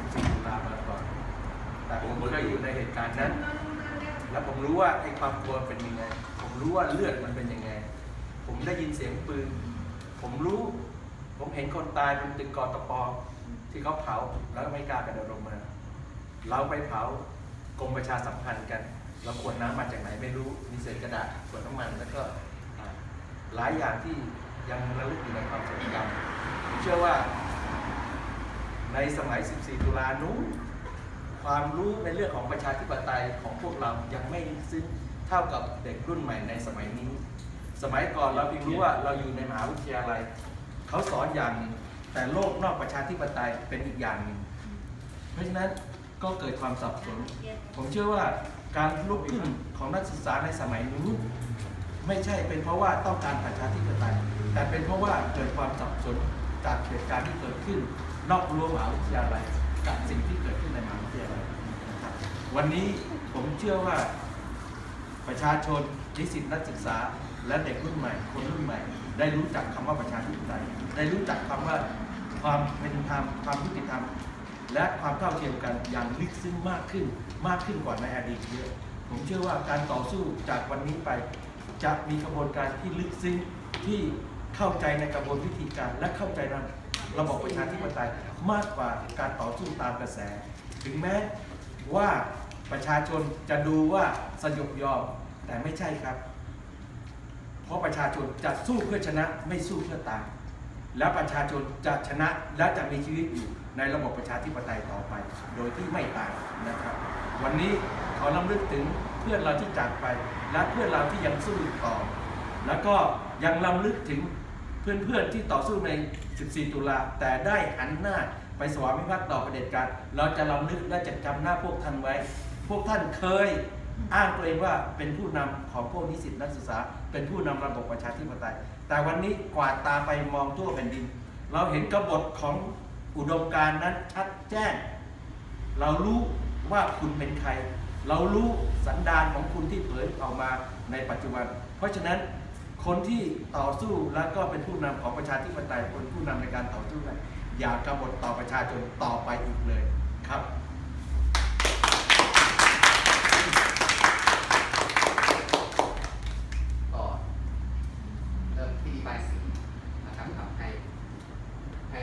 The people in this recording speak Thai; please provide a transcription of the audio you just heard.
14ตุลามาก่อน แต่ผมเคยอยู่ในเหตุการณ์นั้น แล้วผมรู้ว่าไอ้ความกลัวเป็นยังไง ผมรู้ว่าเลือดมันเป็นยังไง ผมได้ยินเสียงปืน ผมรู้ ผมเห็นคนตายบนตึกกอตปอที่เขาเผาแล้วไม่กล้ากระโดดลงมา เราไปเผากรมประชาสัมพันธ์กัน เราขวดน้ำมาจากไหนไม่รู้ มีเศษกระดาษขวดน้ำมันแล้วก็หลายอย่างที่ยังระลึกอยู่ในความทรงจำผมเชื่อว่า ในสมัย 14 ตุลานู้นความรู้ในเรื่องของประชาธิปไตยของพวกเรายังไม่ลึกซึ้งเท่ากับเด็กรุ่นใหม่ในสมัยนี้ สมัยก่อนเราเพียงรู้ว่าเราอยู่ในมหาวิทยาลัย เขาสอนอย่างหนึ่งแต่โลกนอกประชาธิปไตยเป็นอีกอย่างหนึ่งเพราะฉะนั้นก็เกิดความสับสน ผมเชื่อว่าการลุกขึ้นของนักศึกษาในสมัยนู้นไม่ใช่เป็นเพราะว่าต้องการประชาธิปไตย แต่เป็นเพราะว่าเกิดความสับสนจากเหตุการณ์ที่เกิดขึ้น นอกรั้วมหาวิทยาลัยกับสิ่งที่เกิดขึ้นในมหาวิทยาลัยวันนี้ผมเชื่อว่าประชาชนนิสิตนักศึกษา และเด็กรุ่นใหม่ คนรุ่นใหม่ ได้รู้จักคำว่าประชาธิปไตยได้รู้จักคำว่าความเป็นธรรมความยุติธรรม และความเท่าเทียมกันอย่างลึกซึ้งมากขึ้นมากขึ้นกว่าในอดีตเยอะผมเชื่อว่าการต่อสู้จากวันนี้ไป จะมีกระบวนการที่ลึกซึ้งที่เข้าใจในกระบวนวิธีการและเข้าใจใน ระบบประชาธิปไตยมากกว่าการต่อสู้ตามกระแส ถึงแม้ว่าประชาชนจะดูว่าสยบยอมแต่ไม่ใช่ครับ เพราะประชาชนจะสู้เพื่อชนะไม่สู้เพื่อตายแล้วประชาชนจะชนะและจะมีชีวิตอยู่ในระบบประชาธิปไตยต่อไป โดยที่ไม่ตายนะครับ วันนี้ขอรำลึกถึงเพื่อนเราที่จากไป และเพื่อนเราที่ยังสู้ต่อ แล้วก็ยังรำลึกถึง เพื่อนๆที่ต่อสู้ใน 14 ตุลา แต่ได้หันหน้าไปสวามิภักดิ์ต่อประเด็จการ เราจะรำลึกและจะจำหน้าพวกท่านไว้ พวกท่านเคยอ้างตัวเองว่าเป็นผู้นำของพวกนิสิตนักศึกษา เป็นผู้นำระบบประชาธิปไตย แต่วันนี้กวาดตาไปมองทั่วแผ่นดิน เราเห็นกบฏของอุดมการนั้นชัดแจ้ง เรารู้ว่าคุณเป็นใคร เรารู้สันดานของคุณที่เผยออกมาในปัจจุบัน เพราะฉะนั้น คนที่ต่อสู้และก็เป็นผู้นำของประชาธิปไตยคนผู้นำในการต่อสู้นั้นอย่ากบฏต่อประชาชนต่อไปอีกเลยครับเริ่มที่บายสีนะครับทให้ให้